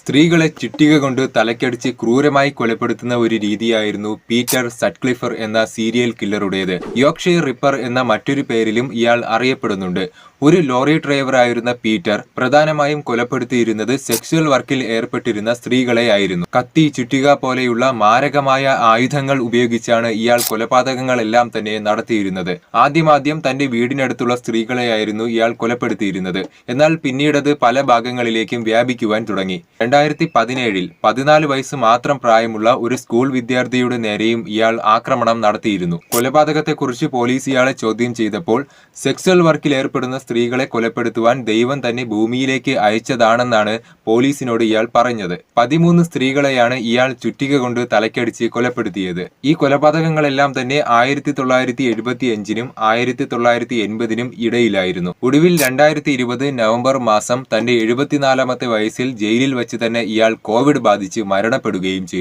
സ്ത്രീകളെ ചിട്ടിക കൊണ്ട് തലക്കടിച്ച് ക്രൂരമായി കൊലപ്പെടുത്തുന്ന ഒരു രീതിയായിരുന്നു പീറ്റർ സട്ക്ലിഫർ എന്ന സീരിയൽ കില്ലറുടേത്. യോക്ഷയർ റിപ്പർ എന്ന മറ്റൊരു പേരിലും ഇയാൾ അറിയപ്പെടുന്നുണ്ട്. ഒരു ലോറി ഡ്രൈവറായിരുന്ന പീറ്റർ പ്രധാനമായും കൊലപ്പെടുത്തിയിരുന്നത് സെക്സ്വൽ വർക്കിൽ ഏർപ്പെട്ടിരുന്ന സ്ത്രീകളെയായിരുന്നു. കത്തി ചുറ്റിക പോലെയുള്ള മാരകമായ ആയുധങ്ങൾ ഉപയോഗിച്ചാണ് ഇയാൾ കൊലപാതകങ്ങളെല്ലാം തന്നെ നടത്തിയിരുന്നത്. ആദ്യമാദ്യം തന്റെ വീടിനടുത്തുള്ള സ്ത്രീകളെയായിരുന്നു ഇയാൾ കൊലപ്പെടുത്തിയിരുന്നത്. എന്നാൽ പിന്നീടത് പല ഭാഗങ്ങളിലേക്കും വ്യാപിക്കുവാൻ തുടങ്ങി. രണ്ടായിരത്തി പതിനേഴിൽ പതിനാല് വയസ്സ് മാത്രം പ്രായമുള്ള ഒരു സ്കൂൾ വിദ്യാർത്ഥിയുടെ നേരെയും ഇയാൾ ആക്രമണം നടത്തിയിരുന്നു. കൊലപാതകത്തെക്കുറിച്ച് പോലീസ് ഇയാളെ ചോദ്യം ചെയ്തപ്പോൾ സെക്സ്വൽ വർക്കിൽ ഏർപ്പെടുന്ന സ്ത്രീകളെ കൊലപ്പെടുത്തുവാൻ ദൈവം തന്നെ ഭൂമിയിലേക്ക് അയച്ചതാണെന്നാണ് പോലീസിനോട് ഇയാൾ പറഞ്ഞത്. പതിമൂന്ന് സ്ത്രീകളെയാണ് ഇയാൾ ചുറ്റിക കൊണ്ട് തലക്കടിച്ച് കൊലപ്പെടുത്തിയത്. ഈ കൊലപാതകങ്ങളെല്ലാം തന്നെ ആയിരത്തി തൊള്ളായിരത്തി എഴുപത്തി അഞ്ചിനും ആയിരത്തി തൊള്ളായിരത്തി എൺപതിനും ഇടയിലായിരുന്നു. ഒടുവിൽ രണ്ടായിരത്തി ഇരുപത് നവംബർ മാസം തന്റെ എഴുപത്തിനാലാമത്തെ വയസ്സിൽ ജയിലിൽ വെച്ച് തന്നെ ഇയാൾ കോവിഡ് ബാധിച്ച് മരണപ്പെടുകയും ചെയ്തു.